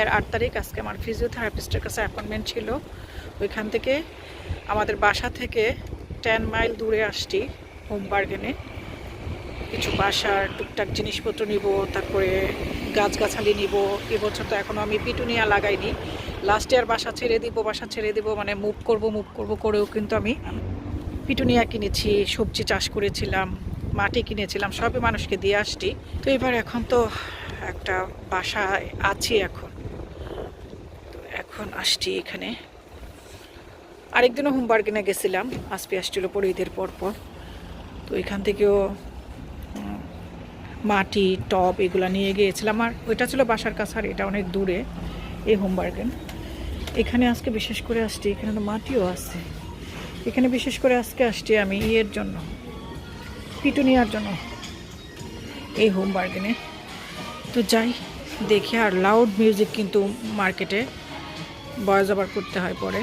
মেয়ের আট তারিখ আজকে আমার ফিজিওথেরাপিস্টের কাছে অ্যাপয়েন্টমেন্ট ছিল। ওইখান থেকে আমাদের বাসা থেকে টেন মাইল দূরে আসছি হোম বার্গেনে কিছু বাসার টুকটাক জিনিসপত্র নিব, তারপরে গাছগাছালি নিব। এবছর তো এখনও আমি পিটুনিয়া লাগাইনি। লাস্ট ইয়ার বাসা ছেড়ে দিব, বাসা ছেড়ে দিব মানে মুভ করব মুভ করব করেও কিন্তু আমি পিটুনিয়া কিনেছি, সবজি চাষ করেছিলাম, মাটি কিনেছিলাম, সবই মানুষকে দিয়ে আসছি। তো এবার এখন তো একটা বাসায় আছি এখন। এখন আসছি এখানে? আরেকদিনও হোমবার্গেনে গেছিলাম আসপি আসছিল পরে ঈদের পর পর তো এখান থেকেও মাটি, টব এগুলো নিয়ে গিয়েছিলাম। আর ওইটা ছিল বাসার কাছে, আর এটা অনেক দূরে, এই হোমবার্গেন এখানে আজকে বিশেষ করে আসছি, এখানে তো মাটিও আছে। এখানে বিশেষ করে আজকে আসছি আমি ইয়ের জন্য, পিটুনিয়ার জন্য, এই হোম বার্গেনে তো যাই, দেখি আর লাউড মিউজিক কিন্তু মার্কেটে বয়স আবার করতে হয় পরে।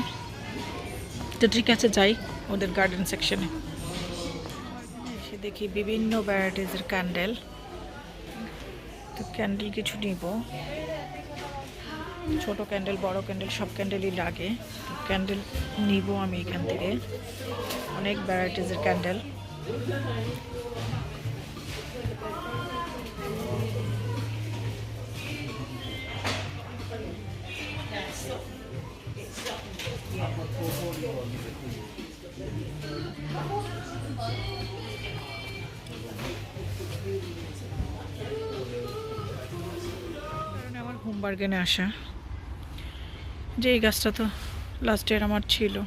তো ঠিক আছে, যাই ওদের গার্ডেন সেকশনে এসে দেখি বিভিন্ন ভ্যারাইটিসের ক্যান্ডেল তো ক্যান্ডেল কিছু নিব। ছোট ক্যান্ডেল বড় ক্যান্ডেল সব ক্যান্ডেলই লাগে। ক্যান্ডেল নিব আমি এখান থেকে। অনেক ভ্যারাইটিসের ক্যান্ডেল আমার হোম বার্গেনে আসা। যে এই গাছটা তো লাস্ট ইয়ার আমার ছিল।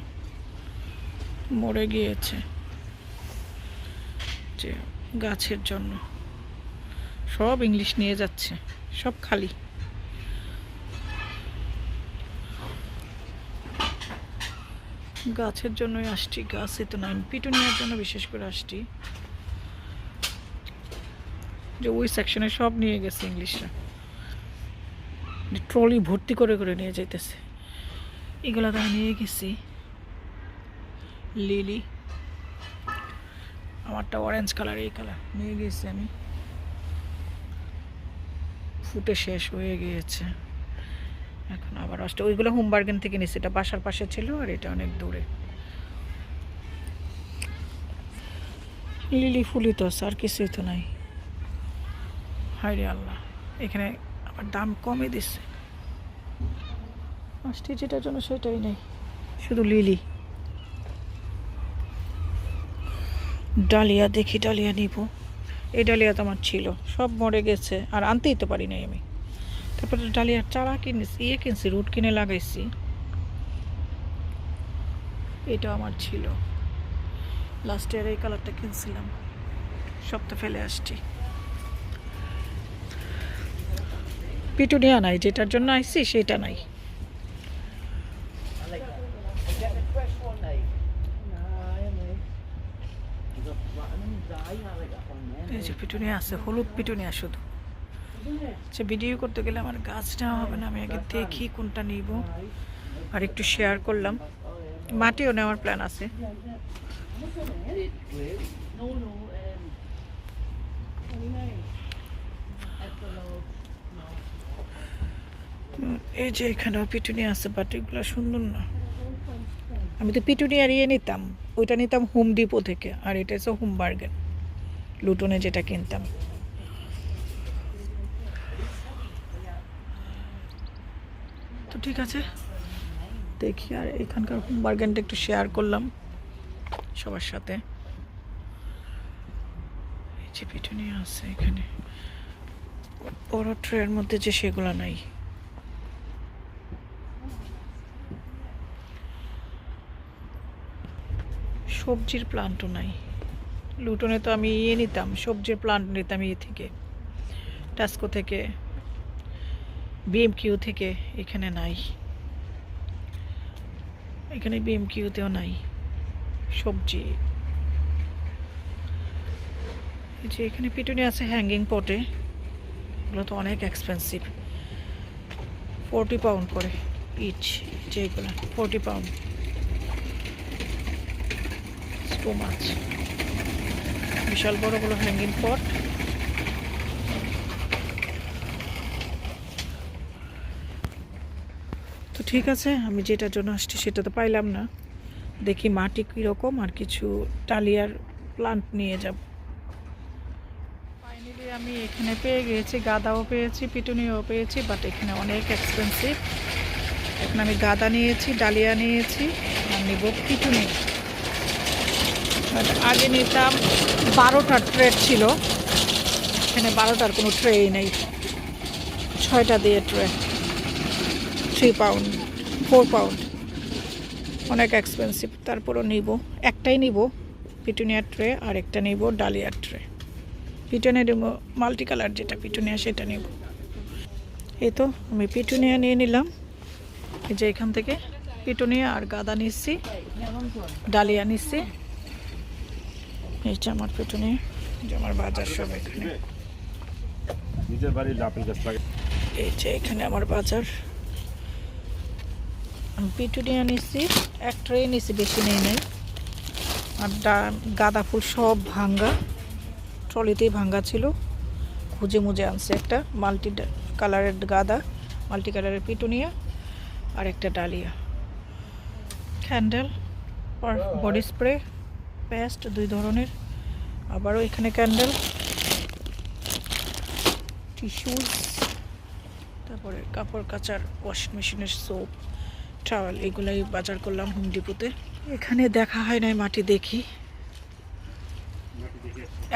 মরে গিয়েছে। যে গাছের জন্য। সব ইংলিশ নিয়ে যাচ্ছে। সব খালি। গাছের জন্যই আসছি, গাছে তো নাই, পিটুনিয়ার জন্য বিশেষ করে আসছি। যে ওই সেকশনে সব নিয়ে গেছে ইংলিশরা। ট্রলি ভর্তি করে করে নিয়ে যাইতেছে। এগুলো তো নিয়ে গেছি। লিলি আমারটা অরেঞ্জ কালার এই কালার নিয়ে গেছি আমি। ফুটে শেষ হয়ে গিয়েছে। এখন আবার আসতে ওইগুলো হোমবার্গেন থেকে নিচ্ছি এটা বাসার পাশে ছিল আর এটা অনেক দূরে। লিলি ফুলই তো আর কিছুই তো নাই। হায় রে আল্লাহ, এখানে আবার দাম কমে দিচ্ছে আসছি যেটার জন্য সেটাই নেই, শুধু লিলি। ডালিয়া দেখি, ডালিয়া নিব। এই ডালিয়া তো আমার ছিল, সব মরে গেছে, আর আনতেই তো পারি নাই আমি। তারপরে ডালিয়ার চারা কিনেছি ইয়ে কিনছি, রুট কিনে লাগাইছি। এটা আমার ছিল। লাস্ট ইয়ার এই কালারটা কিনছিলাম। সব তো ফেলে আসছি। পিটুনিয়া নাই, যেটার জন্য আইছি সেটা নাই। যে পিটুনিয়া আছে, হলুদ পিটুনিয়া শুধু। আচ্ছা ভিডিও করতে গেলে আমার গাছটা হবে না, আমি আগে দেখি কোনটা নিব। আর একটু শেয়ার করলাম। মাটিও নেওয়ার প্ল্যান আছে। এই যে এখানেও পিটুনি আছে বাট এগুলো সুন্দর না। আমি তো পিটুনি আর ইয়ে নিতাম। ওইটা নিতাম হোম ডিপো থেকে, আর এটা হোম বার্গেন লুটনে যেটা কিনতাম তো ঠিক আছে? দেখি, আর এখানকার হোম বার্গেনটা একটু শেয়ার করলাম সবার সাথে। এই যে পিটুনি আছে এখানে। বড় ট্রের মধ্যে যে সেগুলো নাই। সবজির প্লান্টও নাই। লুটনে তো আমি ইয়ে নিতাম, সবজির প্লান্ট নিতাম ইয়ে থেকে টাস্কো থেকে। বিএমকিউ থেকে এখানে নাই। এখানে বিএমকিউতেও নাই। সবজি। এই যে এখানে পিটুনি আছে হ্যাঙ্গিং পটে এগুলো তো অনেক এক্সপেন্সিভ ফোরটি পাউন্ড করে ইচ যেগুলো ফোরটি পাউন্ড টু মাছ বিশাল বড় বড় হ্যাঙ্গিং পট ঠিক আছে, আমি যেটার জন্য আসছি সেটা তো পাইলাম না। দেখি মাটি কীরকম আর কিছু টালিয়ার প্লান্ট নিয়ে যাব। ফাইনালি আমি এখানে পেয়ে গিয়েছি, গাদাও পেয়েছি, পিটুনিও পেয়েছি বাট এখানে অনেক এক্সপেন্সিভ এখন আমি গাদা নিয়েছি, ডালিয়া নিয়েছি, আর নিব পিটুনি। আগে নিতাম বারোটার ট্রেড ছিল। এখানে বারোটার কোনো ট্রেই নেই। ছয়টা দিয়ে tray three pound four pound. অনেক এক্সপেন্সিভ তারপরও নিব। একটাই নিব পিটুনিয়ার ট্রে আর একটা নিব ডালিয়ার ট্রে। পিটুনিয়া নিব মাল্টি কালার যেটা পিটুনিয়া সেটা নিব। এই তো আমি পিটুনিয়া নিয়ে নিলাম। এই যে এখান থেকে পিটুনিয়া আর গাদা নিচ্ছি ডালিয়া নিচ্ছি। এই যে আমার পিটুনিয়া যে আমার বাজার সব এখানে। নিজের বাড়ির এই যে এখানে আমার বাজার। পিটুনিয়া নিচ্ছি এক ট্রে নিচ্ছি বেশি নেই নাই। আর গাঁদা ফুল সব ভাঙ্গা, ট্রলিতেই ভাঙ্গা ছিল। খুঁজে মুজে আনছে একটা মাল্টি কালারের গাঁদা, মাল্টি কালারের পিটুনিয়া আর একটা ডালিয়া। ক্যান্ডেল আর বডি স্প্রে, পেস্ট দুই ধরনের, আবারও এখানে ক্যান্ডেল। টিস্যুস তারপরে কাপড় কাচার ওয়াশিং মেশিনের সোপ। ট্রাভেল এগুলাই বাজার করলাম হোম ডিপোতে এখানে দেখা হয় নাই মাটি দেখি।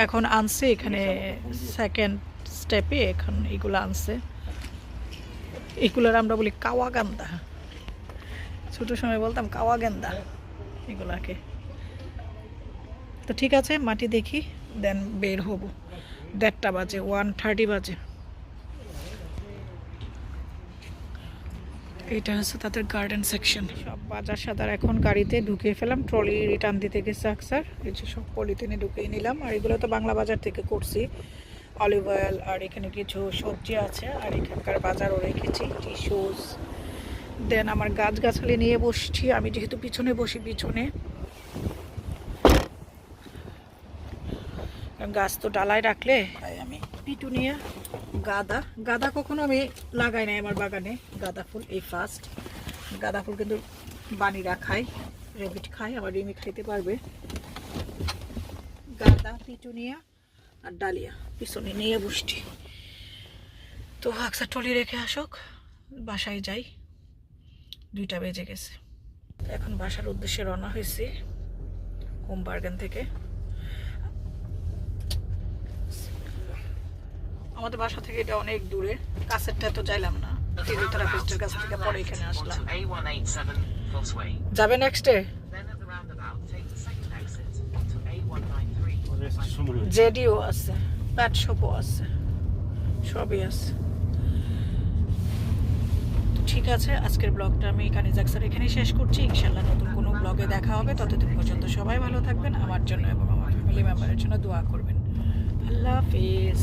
এখন আনছে, এখানে সেকেন্ড স্টেপে এখন এগুলো আনছে। এগুলোর আমরা বলি কাওয়া গান্দা। ছোটো সময় বলতাম কাওয়া গেন্দা এগুলাকে। তো ঠিক আছে, মাটি দেখি দেন বের হব। দেড়টা বাজে ওয়ান থার্টি বাজে। এটা হচ্ছে তাদের গার্ডেন সেকশন সব বাজার সাদার এখন গাড়িতে ঢুকিয়ে ফেলাম ট্রলি রিটার্ন দিতে গেছে আকসার। এই যে সব পলিথিনে ঢুকিয়ে নিলাম আর এগুলো তো বাংলা বাজার থেকে করছি। অলিভ অয়েল আর এখানে কিছু সবজি আছে আর এখানকার বাজারও রেখেছি টিস্যুস দেন আমার গাছগাছালি নিয়ে বসছি আমি যেহেতু পিছনে বসি পিছনে। কারণ গাছ তো ডালায় রাখলে তাই আমি। পিটুনিয়া গাদা। গাদা কখনো আমি লাগাই নাই আমার বাগানে। গাদা ফুল এই ফার্স্ট গাদা ফুল কিন্তু বানিরা খাই রেবিট খাই আবার রিমি খাইতে পারবে। গাদা, পিটুনিয়া আর ডালিয়া, পিছনে নিয়ে বসছি তো আকসা টলি রেখে আসুক, বাসায় যাই। দুইটা বেজে গেছে। এখন বাসার উদ্দেশ্যে রওনা হয়েছি হোম বার্গেন থেকে। আমাদের বাসা থেকে এটা অনেক দূরে। কাছেরটা তো চাইলাম না। ফিজিওথেরাপিস্টের কাছ থেকে পরে এখানে আসলাম। A187 Crossway. যাবে নেক্সটে Then at the roundabout, take the second exit onto A193. সময় জেডিও আছে প্যাট শপও আছে সবই আছে। ঠিক আছে আজকের ব্লগটা আমি এখানে যাকসার এখানেই শেষ করছি। ইনশাল্লাহ নতুন কোনো ব্লগে দেখা হবে। ততদিন পর্যন্ত সবাই ভালো থাকবেন আমার জন্য এবং আমার ফ্যামিলি মেম্বারের জন্য দোয়া করবেন। আল্লাহ হাফিজ।